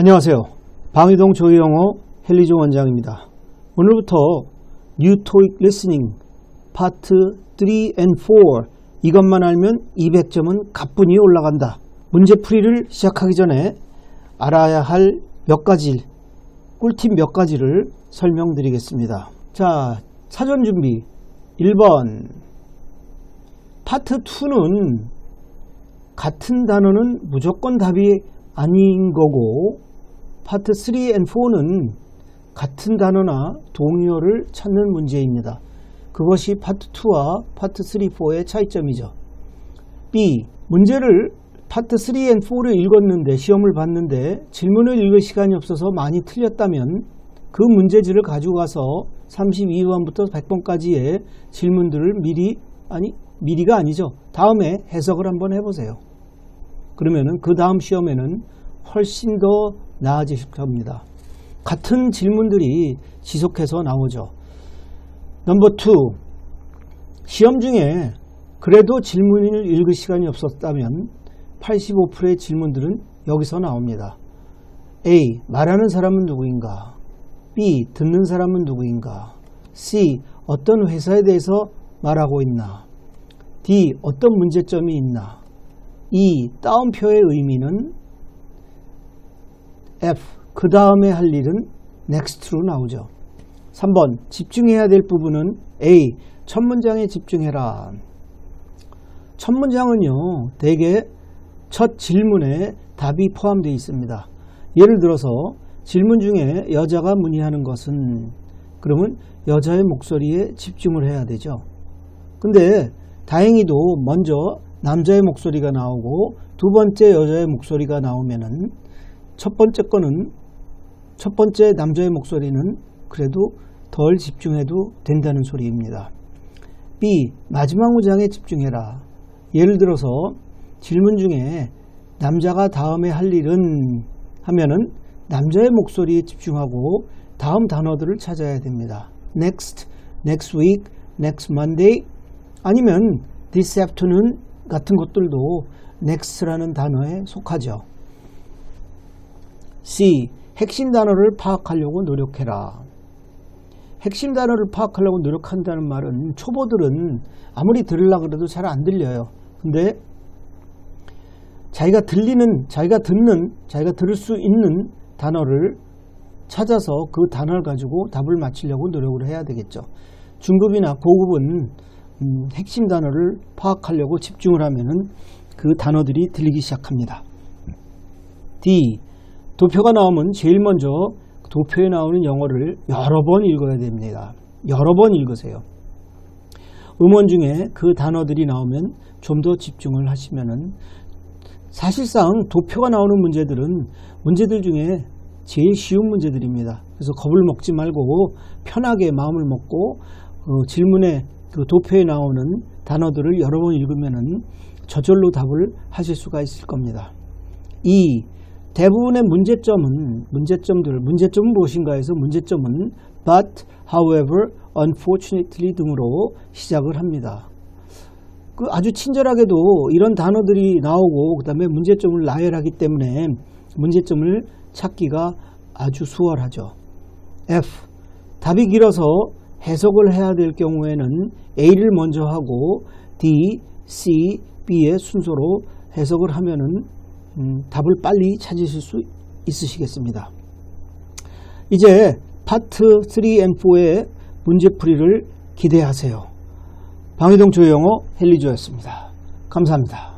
안녕하세요. 방위동 조영호 헬리조 원장입니다. 오늘부터 뉴 토익 리스닝 파트 3 and 4 이것만 알면 200점은 가뿐히 올라간다. 문제풀이를 시작하기 전에 알아야 할 몇 가지 꿀팁 몇 가지를 설명드리겠습니다. 자, 사전 준비 1번 파트 2는 같은 단어는 무조건 답이 아닌 거고 파트 3 and 4는 같은 단어나 동의어를 찾는 문제입니다. 그것이 파트 2와 파트 3, 4의 차이점이죠. B. 문제를 파트 3 and 4를 읽었는데 시험을 봤는데 질문을 읽을 시간이 없어서 많이 틀렸다면 그 문제지를 가지고 가서 32번부터 100번까지의 질문들을 미리 아니 미리가 아니죠. 다음에 해석을 한번 해보세요. 그러면은 그 다음 시험에는 훨씬 더 나아지실 겁니다. 같은 질문들이 지속해서 나오죠. 넘버 2. 시험 중에 그래도 질문을 읽을 시간이 없었다면 85%의 질문들은 여기서 나옵니다. A. 말하는 사람은 누구인가? B. 듣는 사람은 누구인가? C. 어떤 회사에 대해서 말하고 있나? D. 어떤 문제점이 있나? E. 따옴표의 의미는 F. 그 다음에 할 일은 next로 나오죠. 3번. 집중해야 될 부분은 A. 첫 문장에 집중해라. 첫 문장은요, 대개 첫 질문에 답이 포함되어 있습니다. 예를 들어서 질문 중에 여자가 문의하는 것은 그러면 여자의 목소리에 집중을 해야 되죠. 근데 다행히도 먼저 남자의 목소리가 나오고 두 번째 여자의 목소리가 나오면은 첫 번째 거는 첫 번째 남자의 목소리는 그래도 덜 집중해도 된다는 소리입니다. B. 마지막 문장에 집중해라. 예를 들어서 질문 중에 남자가 다음에 할 일은 하면은 남자의 목소리에 집중하고 다음 단어들을 찾아야 됩니다. next, next week, next Monday 아니면 this afternoon 같은 것들도 next라는 단어에 속하죠. C. 핵심 단어를 파악하려고 노력해라. 핵심 단어를 파악하려고 노력한다는 말은 초보들은 아무리 들으려고 그래도 잘 안 들려요. 근데 자기가 들리는, 자기가 듣는, 자기가 들을 수 있는 단어를 찾아서 그 단어를 가지고 답을 맞추려고 노력을 해야 되겠죠. 중급이나 고급은 음, 핵심 단어를 파악하려고 집중을 하면은 그 단어들이 들리기 시작합니다. D. 도표가 나오면 제일 먼저 도표에 나오는 영어를 여러 번 읽어야 됩니다. 여러 번 읽으세요. 음원 중에 그 단어들이 나오면 좀 더 집중을 하시면은 사실상 도표가 나오는 문제들은 문제들 중에 제일 쉬운 문제들입니다. 그래서 겁을 먹지 말고 편하게 마음을 먹고 그 질문에 그 도표에 나오는 단어들을 여러 번 읽으면은 저절로 답을 하실 수가 있을 겁니다. 2. 대부분의 문제점은 문제점들 문제점은 무엇인가 해서 문제점은 but, however, unfortunately 등으로 시작을 합니다. 그 아주 친절하게도 이런 단어들이 나오고 그 다음에 문제점을 나열하기 때문에 문제점을 찾기가 아주 수월하죠. F. 답이 길어서 해석을 해야 될 경우에는 A를 먼저 하고 D, C, B의 순서로 해석을 하면은 음, 답을 빨리 찾으실 수 있으시겠습니다. 이제 파트 3 and 4의 문제풀이를 기대하세요. 방위동 조영호 헬리조였습니다. 감사합니다.